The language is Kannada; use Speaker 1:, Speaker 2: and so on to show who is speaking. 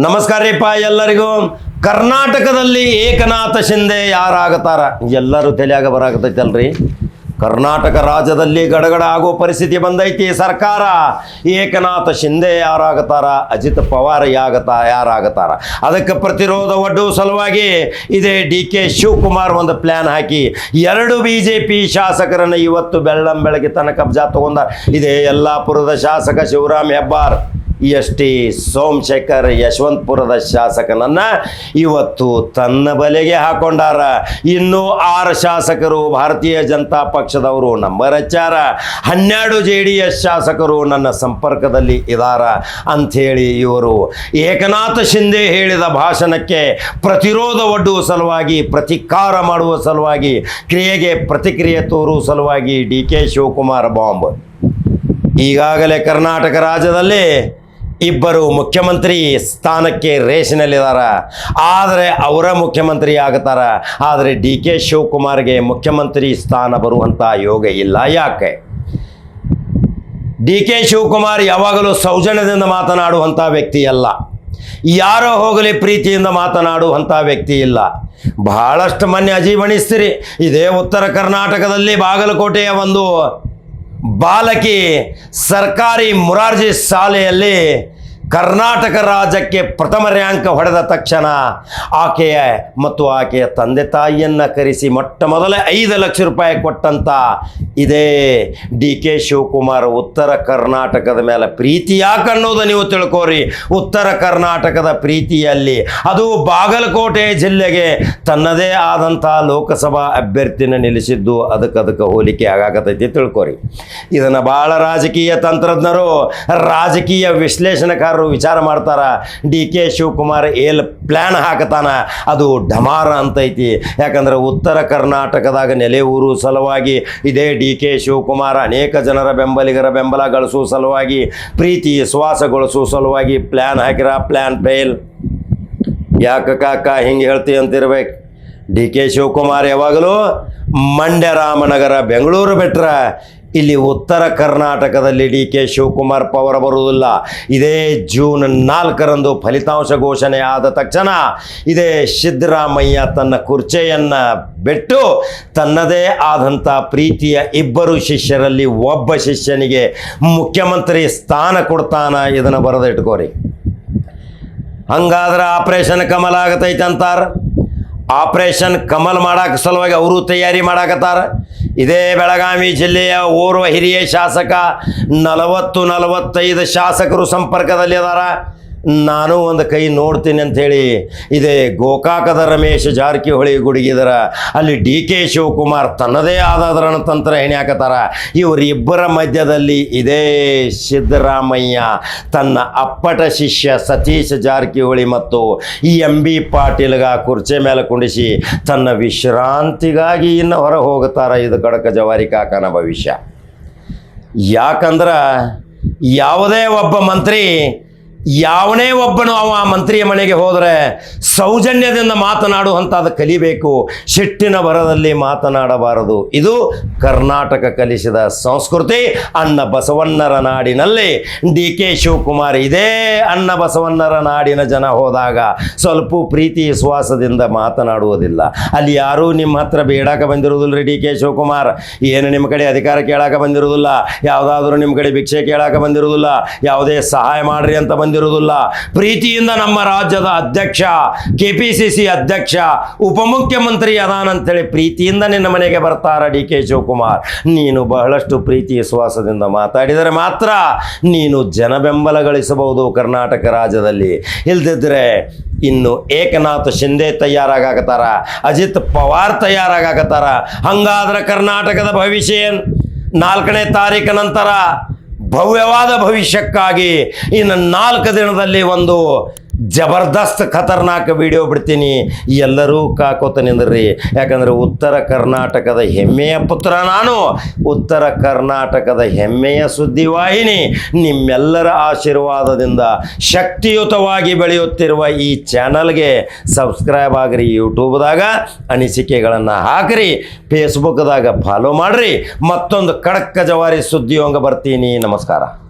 Speaker 1: ನಮಸ್ಕಾರ ರೀಪ ಎಲ್ಲರಿಗೂ. ಕರ್ನಾಟಕದಲ್ಲಿ ಏಕನಾಥ ಶಿಂದೆ ಯಾರಾಗತಾರ ಎಲ್ಲರೂ ತಲೆಯಾಗ ಬರಾಕತೈತಲ್ರಿ ಕರ್ನಾಟಕ ರಾಜ್ಯದಲ್ಲಿ ಗಡಗಡ ಆಗೋ ಪರಿಸ್ಥಿತಿ ಬಂದೈತಿ ಸರ್ಕಾರ. ಏಕನಾಥ ಶಿಂದೆ ಯಾರಾಗತಾರ ಅಜಿತ್ ಪವಾರ್ ಯಾಗತ ಯಾರಾಗತಾರ ಅದಕ್ಕೆ ಪ್ರತಿರೋಧ ಒಡ್ಡುವ ಸಲುವಾಗಿ ಇದೇ ಡಿ ಕೆ ಶಿವಕುಮಾರ್ ಒಂದು ಪ್ಲ್ಯಾನ್ ಹಾಕಿ ಎರಡು ಬಿ ಜೆ ಪಿ ಶಾಸಕರನ್ನು ಇವತ್ತು ಬೆಳ್ಳಂ ಬೆಳಗ್ಗೆ ತನಕ ಕಬ್ಜಾ ತಗೊಂಡ. ಇದೇ ಯಲ್ಲಾಪುರದ ಶಾಸಕ ಶಿವರಾಮ್ ಹೆಬ್ಬಾರ್. ಎಸ್ ಟಿ ಸೋಮಶೇಖರ್ ಯಶವಂತಪುರದ ಶಾಸಕನನ್ನ ಇವತ್ತು ತನ್ನ ಬಲೆಗೆ ಹಾಕೊಂಡಾರ. ಇನ್ನು ಆರು ಶಾಸಕರು ಭಾರತೀಯ ಜನತಾ ಪಕ್ಷದವರು. ನಂಬರ್ ಹಚ್ಚಾರ ಹನ್ನೆರಡು ಜೆ ಡಿ ಎಸ್ ಶಾಸಕರು ನನ್ನ ಸಂಪರ್ಕದಲ್ಲಿ ಇದಾರ ಅಂಥೇಳಿ ಇವರು. ಏಕನಾಥ ಶಿಂದೆ ಹೇಳಿದ ಭಾಷಣಕ್ಕೆ ಪ್ರತಿರೋಧ ಒಡ್ಡುವ ಸಲುವಾಗಿ, ಪ್ರತಿಕಾರ ಮಾಡುವ ಸಲುವಾಗಿ, ಕ್ರಿಯೆಗೆ ಪ್ರತಿಕ್ರಿಯೆ ತೋರುವ ಸಲುವಾಗಿ ಡಿ ಕೆ ಶಿವಕುಮಾರ್ ಬಾಂಬ್. ಈಗಾಗಲೇ ಕರ್ನಾಟಕ ರಾಜ್ಯದಲ್ಲಿ ಇಬ್ಬರು ಮುಖ್ಯಮಂತ್ರಿ ಸ್ಥಾನಕ್ಕೆ ರೇಷನಲ್ಲಿದಾರ. ಆದರೆ ಅವರ ಮುಖ್ಯಮಂತ್ರಿ ಆಗುತ್ತಾರ ಆದರೆ ಡಿ ಕೆ ಶಿವಕುಮಾರ್ಗೆ ಮುಖ್ಯಮಂತ್ರಿ ಸ್ಥಾನ ಬರುವಂಥ ಯೋಗ ಇಲ್ಲ. ಯಾಕೆ? ಡಿ ಕೆ ಶಿವಕುಮಾರ್ ಯಾವಾಗಲೂ ಸೌಜನ್ಯದಿಂದ ಮಾತನಾಡುವಂಥ ವ್ಯಕ್ತಿ ಅಲ್ಲ. ಯಾರೋ ಹೋಗಲಿ ಪ್ರೀತಿಯಿಂದ ಮಾತನಾಡುವಂಥ ವ್ಯಕ್ತಿ ಇಲ್ಲ. ಬಹಳಷ್ಟು ಮೊನ್ನೆ ಅಜೀವಣಿಸ್ತೀರಿ ಇದೇ ಉತ್ತರ ಕರ್ನಾಟಕದಲ್ಲಿ ಬಾಗಲಕೋಟೆಯ ಒಂದು ಬಾಲಕಿ ಸರ್ಕಾರಿ ಮುರಾರ್ಜಿ ಶಾಲೆಯಲ್ಲಿ ಕರ್ನಾಟಕ ರಾಜ್ಯಕ್ಕೆ ಪ್ರಥಮ ರ್ಯಾಂಕ್ ಹೊಡೆದ ತಕ್ಷಣ ಆಕೆಯ ಮತ್ತು ಆಕೆಯ ತಂದೆ ತಾಯಿಯನ್ನು ಕರೆಸಿ ಮೊಟ್ಟ ಮೊದಲ ಐದು ಲಕ್ಷ ರೂಪಾಯಿ ಕೊಟ್ಟಂತ ಇದೇ ಡಿ ಕೆ ಶಿವಕುಮಾರ್ ಉತ್ತರ ಕರ್ನಾಟಕದ ಮೇಲೆ ಪ್ರೀತಿ ಯಾಕೆ ಅನ್ನೋದು ನೀವು ತಿಳ್ಕೋರಿ. ಉತ್ತರ ಕರ್ನಾಟಕದ ಪ್ರೀತಿಯಲ್ಲಿ ಅದು ಬಾಗಲಕೋಟೆ ಜಿಲ್ಲೆಗೆ ತನ್ನದೇ ಆದಂಥ ಲೋಕಸಭಾ ಅಭ್ಯರ್ಥಿನ ನಿಲ್ಲಿಸಿದ್ದು ಅದಕ್ಕೆ ಅದಕ್ಕೆ ಹೋಲಿಕೆ ಆಗಾಕತೈತಿ ತಿಳ್ಕೊರಿ. ಇದನ್ನು ಭಾಳ ರಾಜಕೀಯ ತಂತ್ರಜ್ಞರು, ರಾಜಕೀಯ ವಿಶ್ಲೇಷಣಕಾರರು ವಿಚಾರ ಮಾಡ್ತಾರ. ಡಿ ಕೆ ಶಿವಕುಮಾರ್ ಏಲ್ ಪ್ಲ್ಯಾನ್ ಹಾಕತಾನ. ಅದು ಡಮಾರ ಅಂತೈತಿ. ಯಾಕಂದ್ರೆ ಉತ್ತರ ಕರ್ನಾಟಕದಾಗ ನೆಲೆ ಊರು ಸಲುವಾಗಿ ಇದೇ ಡಿ ಕೆ ಶಿವಕುಮಾರ್ ಅನೇಕ ಜನರ ಬೆಂಬಲಿಗರ ಬೆಂಬಲ ಗಳಿಸುವ ಸಲುವಾಗಿ, ಪ್ರೀತಿ ಶ್ವಾಸಗೊಳಿಸುವ ಸಲುವಾಗಿ ಪ್ಲ್ಯಾನ್ ಹಾಕಿರ ಪ್ಲ್ಯಾನ್ ಫೇಲ್ ಯಾಕೆ ಕಾಕ ಹಿಂಗೆ ಹೇಳ್ತೀವಿ ಅಂತಿರ್ಬೇಕು? ಡಿ ಕೆ ಶಿವಕುಮಾರ್ ಯಾವಾಗಲೂ ಮಂಡ್ಯ ರಾಮನಗರ, ಬೆಂಗಳೂರು ಬಿಟ್ರೆ ಇಲ್ಲಿ ಉತ್ತರ ಕರ್ನಾಟಕದಲ್ಲಿ ಡಿ ಕೆ ಶಿವಕುಮಾರ್ ಪವರ್ ಬರುವುದಿಲ್ಲ. ಇದೇ ಜೂನ್ ನಾಲ್ಕರಂದು ಫಲಿತಾಂಶ ಘೋಷಣೆ ಆದ ತಕ್ಷಣ ಇದೇ ಸಿದ್ದರಾಮಯ್ಯ ತನ್ನ ಕುರ್ಚೆಯನ್ನು ಬಿಟ್ಟು ತನ್ನದೇ ಆದಂಥ ಪ್ರೀತಿಯ ಇಬ್ಬರು ಶಿಷ್ಯರಲ್ಲಿ ಒಬ್ಬ ಶಿಷ್ಯನಿಗೆ ಮುಖ್ಯಮಂತ್ರಿ ಸ್ಥಾನ ಕೊಡ್ತಾನ ಇದನ್ನು ಬರೆದಿಟ್ಕೋರಿ. ಹಂಗಾದ್ರೆ ಆಪರೇಷನ್ ಕಮಲ ಆಗತೈತೆ ಅಂತಾರ ಆಪರೇಷನ್ ಕಮಲ್ ಮಾಡಕ್ಕೆ ಸಲುವಾಗಿ ಅವರು ತಯಾರಿ ಮಾಡಾಕತ್ತಾರ? ಇದೇ ಬೆಳಗಾವಿ ಜಿಲ್ಲೆಯ ಓರ್ವ ಹಿರಿಯ ಶಾಸಕ ನಲವತ್ತು ನಲವತ್ತೈದು ಶಾಸಕರು ಸಂಪರ್ಕದಲ್ಲಿ ಅದಾರ ನಾನು ಒಂದು ಕೈ ನೋಡ್ತೀನಿ ಅಂಥೇಳಿ ಇದೇ ಗೋಕಾಕದ ರಮೇಶ್ ಜಾರಕಿಹೊಳಿ ಗುಡುಗಿದರ, ಅಲ್ಲಿ ಡಿ ಕೆ ಶಿವಕುಮಾರ್ ತನ್ನದೇ ಆದ ತಂತ್ರ ಹೆಣ್ಯಾಕತ್ತಾರ ಇವರಿಬ್ಬರ ಮಧ್ಯದಲ್ಲಿ ಇದೇ ಸಿದ್ದರಾಮಯ್ಯ, ತನ್ನ ಅಪ್ಪಟ ಶಿಷ್ಯ ಸತೀಶ್ ಜಾರಕಿಹೊಳಿ ಮತ್ತು ಈ ಎಂ ಬಿ ಪಾಟೀಲ್ಗ ಕುರ್ಚೆ ಮೇಲೆ ಕುಂಡಿಸಿ ತನ್ನ ವಿಶ್ರಾಂತಿಗಾಗಿ ಇನ್ನು ಹೊರ ಹೋಗುತ್ತಾರ ಇದು ಕಡಕ ಜವಾರಿ ಕಾಕನ ಭವಿಷ್ಯ. ಯಾಕಂದ್ರೆ ಯಾವುದೇ ಒಬ್ಬ ಮಂತ್ರಿ ಯಾವನೇ ಒಬ್ಬನು ಅವ ಮಂತ್ರಿಯ ಮನೆಗೆ ಹೋದರೆ ಸೌಜನ್ಯದಿಂದ ಮಾತನಾಡುವಂಥದ್ದು ಕಲಿಬೇಕು. ಸಿಟ್ಟಿನ ಬರದಲ್ಲಿ ಮಾತನಾಡಬಾರದು. ಇದು ಕರ್ನಾಟಕ ಕಲಿಸಿದ ಸಂಸ್ಕೃತಿ. ಅನ್ನ ಬಸವಣ್ಣರ ನಾಡಿನಲ್ಲಿ ಡಿ ಕೆ ಶಿವಕುಮಾರ್ ಇದೇ ಅನ್ನ ಬಸವಣ್ಣರ ನಾಡಿನ ಜನ ಹೋದಾಗ ಸ್ವಲ್ಪ ಪ್ರೀತಿ ವಿಶ್ವಾಸದಿಂದ ಮಾತನಾಡುವುದಿಲ್ಲ. ಅಲ್ಲಿ ಯಾರೂ ನಿಮ್ಮ ಹತ್ರ ಬೇಡಾಕ ಬಂದಿರುವುದಿಲ್ಲ ರೀ ಡಿ ಕೆ ಶಿವಕುಮಾರ್. ಏನು ನಿಮ್ಮ ಕಡೆ ಅಧಿಕಾರ ಕೇಳಾಕ ಬಂದಿರುವುದಿಲ್ಲ. ಯಾವುದಾದ್ರೂ ನಿಮ್ಮ ಕಡೆ ಭಿಕ್ಷೆ ಕೇಳಾಕ ಬಂದಿರುವುದಿಲ್ಲ. ಯಾವುದೇ ಸಹಾಯ ಮಾಡ್ರಿ ಅಂತ ಬಂದಿರುವುದಿಲ್ಲ. ಪ್ರೀತಿಯಿಂದ ನಮ್ಮ ರಾಜ್ಯದ ಅಧ್ಯಕ್ಷ ಕೆ ಪಿ ಸಿ ಸಿ ಅಧ್ಯಕ್ಷ, ಉಪಮುಖ್ಯಮಂತ್ರಿ ಅದಾನಂತೇಳಿ ಪ್ರೀತಿಯಿಂದ ನಿನ್ನ ಮನೆಗೆ ಬರ್ತಾರ ಡಿ ಕೆ ಶಿವಕುಮಾರ್. ನೀನು ಬಹಳಷ್ಟು ಪ್ರೀತಿ ವಿಶ್ವಾಸದಿಂದ ಮಾತಾಡಿದರೆ ಮಾತ್ರ ನೀನು ಜನ ಬೆಂಬಲ ಗಳಿಸಬಹುದು ಕರ್ನಾಟಕ ರಾಜ್ಯದಲ್ಲಿ. ಇಲ್ದಿದ್ರೆ ಇನ್ನು ಏಕನಾಥ್ ಶಿಂದೆ ತಯಾರಾಗತ್ತಾರ ಅಜಿತ್ ಪವಾರ್ ತಯಾರಾಗತ್ತಾರ ಹಂಗಾದ್ರೆ ಕರ್ನಾಟಕದ ಭವಿಷ್ಯ ನಾಲ್ಕನೇ ತಾರೀಕು ನಂತರ ಭವ್ಯವಾದ ಭವಿಷ್ಯಕ್ಕಾಗಿ ಇನ್ನು ನಾಲ್ಕು ದಿನದಲ್ಲಿ ಒಂದು ಜಬರ್ದಸ್ತ್ ಖತರ್ನಾಕ್ ವಿಡಿಯೋ ಬಿಡ್ತೀನಿ. ಎಲ್ಲರೂ ಕಾಕೋತ ನಿಂದ್ರಿ. ಯಾಕಂದ್ರೆ ಉತ್ತರ ಕರ್ನಾಟಕದ ಹೆಮ್ಮೆಯ ಪುತ್ರ ನಾನು. ಉತ್ತರ ಕರ್ನಾಟಕದ ಹೆಮ್ಮೆಯ ಸುದ್ದಿವಾಹಿನಿ. ನಿಮ್ಮೆಲ್ಲರ ಆಶೀರ್ವಾದದಿಂದ ಶಕ್ತಿಯುತವಾಗಿ ಬೆಳೆಯುತ್ತಿರುವ ಈ ಚಾನಲ್ಗೆ ಸಬ್ಸ್ಕ್ರೈಬ್ ಆಗ್ರಿ. ಯೂಟ್ಯೂಬ್ದಾಗ ಅನಿಸಿಕೆಗಳನ್ನು ಹಾಕ್ರಿ. ಫೇಸ್ಬುಕ್ದಾಗ ಫಾಲೋ ಮಾಡ್ರಿ. ಮತ್ತೊಂದು ಕಡಕ್ಕ ಜವಾರಿ ಸುದ್ದಿಯೊಂಗ ಬರ್ತೀನಿ. ನಮಸ್ಕಾರ.